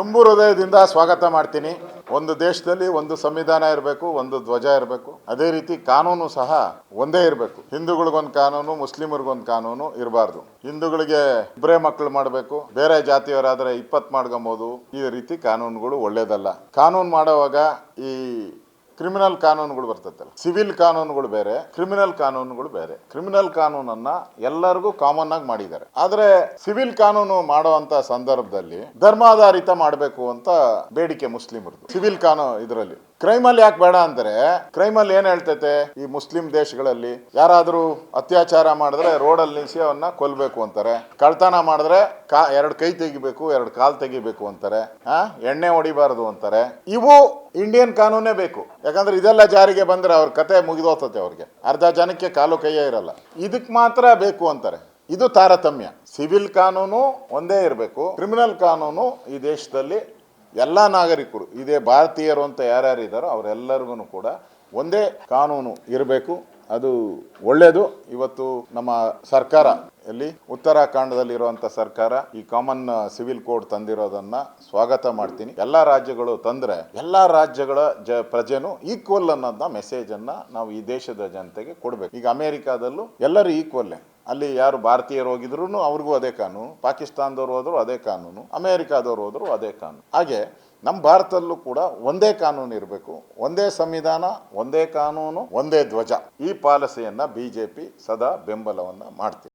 ತುಂಬು ಹೃದಯದಿಂದ ಸ್ವಾಗತ ಮಾಡ್ತೀನಿ. ಒಂದು ದೇಶದಲ್ಲಿ ಒಂದು ಸಂವಿಧಾನ ಇರಬೇಕು, ಒಂದು ಧ್ವಜ ಇರಬೇಕು. ಅದೇ ರೀತಿ ಕಾನೂನು ಸಹ ಒಂದೇ ಇರಬೇಕು. ಹಿಂದೂಗಳಿಗೊಂದು ಕಾನೂನು, ಮುಸ್ಲಿಮರಿಗೊಂದು ಕಾನೂನು ಇರಬಾರ್ದು. ಹಿಂದೂಗಳಿಗೆ ಇಬ್ಬರೇ ಮಕ್ಕಳು ಮಾಡಬೇಕು. ಬೇರೆ ಜಾತಿಯವರಾದರೆ ಇಪ್ಪತ್ತು ಮಾಡ್ಕೊಬೋದು ಈ ರೀತಿ ಕಾನೂನುಗಳು ಒಳ್ಳೇದಲ್ಲ. ಕಾನೂನು ಮಾಡುವಾಗ ಈ ಕ್ರಿಮಿನಲ್ ಕಾನೂನುಗಳು ಬರ್ತೈತಲ್ಲ ಸಿವಿಲ್ ಕಾನೂನುಗಳು ಬೇರೆ, ಕ್ರಿಮಿನಲ್ ಕಾನೂನುಗಳು ಬೇರೆ. ಕ್ರಿಮಿನಲ್ ಕಾನೂನನ್ನ ಎಲ್ಲರಿಗೂ ಕಾಮನ್ ಆಗಿ ಮಾಡಿದ್ದಾರೆ. ಆದ್ರೆ ಸಿವಿಲ್ ಕಾನೂನು ಮಾಡುವಂತ ಸಂದರ್ಭದಲ್ಲಿ ಧರ್ಮಾಧಾರಿತ ಮಾಡಬೇಕು ಅಂತ ಬೇಡಿಕೆ ಮುಸ್ಲಿಮರದು ಸಿವಿಲ್ ಕಾನೂನು ಇದರಲ್ಲಿ. ಕ್ರೈಮಲ್ಲಿ ಯಾಕೆ ಬೇಡ ಅಂತಾರೆ ಕ್ರೈಮಲ್ಲಿ ಏನ್ ಹೇಳ್ತೈತೆ? ಈ ಮುಸ್ಲಿಂ ದೇಶಗಳಲ್ಲಿ ಯಾರಾದರೂ ಅತ್ಯಾಚಾರ ಮಾಡಿದ್ರೆ ರೋಡ್ ಅಲ್ಲಿ ನಿಲ್ಲಿಸಿ ಅವನ್ನ ಕೊಲ್ಬೇಕು ಅಂತಾರೆ. ಕಳ್ತನ ಮಾಡಿದ್ರೆ ಕಾ, ಎರಡು ಕೈ ತೆಗಿಬೇಕು, ಎರಡು ಕಾಲ್ ತೆಗಿಬೇಕು ಅಂತಾರೆ. ಎಣ್ಣೆ ಹೊಡಿಬಾರದು ಅಂತಾರೆ. ಇವು ಇಂಡಿಯನ್ ಕಾನೂನೇ ಬೇಕು. ಯಾಕಂದ್ರೆ ಇದೆಲ್ಲ ಜಾರಿಗೆ ಬಂದರೆ ಅವ್ರ ಕತೆ ಮುಗಿದೋತತೆ ಅವ್ರಿಗೆ. ಅರ್ಧ ಜನಕ್ಕೆ ಕಾಲು ಕೈಯೇ ಇರಲ್ಲ. ಇದಕ್ಕೆ ಮಾತ್ರ ಬೇಕು ಅಂತಾರೆ. ಇದು ತಾರತಮ್ಯ. ಸಿವಿಲ್ ಕಾನೂನು ಒಂದೇ ಇರಬೇಕು. ಕ್ರಿಮಿನಲ್ ಕಾನೂನು ಈ ದೇಶದಲ್ಲಿ ಎಲ್ಲ ನಾಗರಿಕರು, ಇದೇ ಭಾರತೀಯರು ಅಂತ ಯಾರ್ಯಾರು ಇದ್ದಾರೋ ಅವರೆಲ್ಲರಿಗೂ ಕೂಡ ಒಂದೇ ಕಾನೂನು ಇರಬೇಕು. ಅದು ಒಳ್ಳೆಯದು ಇವತ್ತು ನಮ್ಮ ಸರ್ಕಾರ, ಎಲ್ಲಿ? ಉತ್ತರಾಖಂಡದಲ್ಲಿರುವಂಥ ಸರ್ಕಾರ ಈ ಕಾಮನ್ ಸಿವಿಲ್ ಕೋಡ್ ತಂದಿರೋದನ್ನ ಸ್ವಾಗತ ಮಾಡ್ತೀನಿ. ಎಲ್ಲ ರಾಜ್ಯಗಳು ತಂದ್ರೆ, ಎಲ್ಲ ರಾಜ್ಯಗಳ ಜ, ಪ್ರಜೆನೂ ಈಕ್ವಲ್ ಅನ್ನೋದನ್ನ ಮೆಸೇಜ್ ಅನ್ನ ನಾವು ಈ ದೇಶದ ಜನತೆಗೆ ಕೊಡ್ಬೇಕು. ಈಗ ಅಮೆರಿಕಾದಲ್ಲೂ ಎಲ್ಲರೂ ಈಕ್ವಲ್ಲೇ ಅಲ್ಲಿ ಯಾರು ಭಾರತೀಯರು ಹೋಗಿದ್ರು ಅವ್ರಿಗೂ ಅದೇ ಕಾನೂನು, ಪಾಕಿಸ್ತಾನದವ್ರು ಹೋದ್ರು ಅದೇ ಕಾನೂನು, ಅಮೇರಿಕಾದವ್ರು ಹೋದ್ರು ಅದೇ ಕಾನೂನು. ಹಾಗೆ ನಮ್ಮ ಭಾರತದಲ್ಲೂ ಕೂಡ ಒಂದೇ ಕಾನೂನು ಇರಬೇಕು, ಒಂದೇ ಸಂವಿಧಾನ, ಒಂದೇ ಕಾನೂನು, ಒಂದೇ ಧ್ವಜ. ಈ ಪಾಲಿಸಿಯನ್ನ ಬಿಜೆಪಿ ಸದಾ ಬೆಂಬಲವನ್ನು ಮಾಡ್ತೀವಿ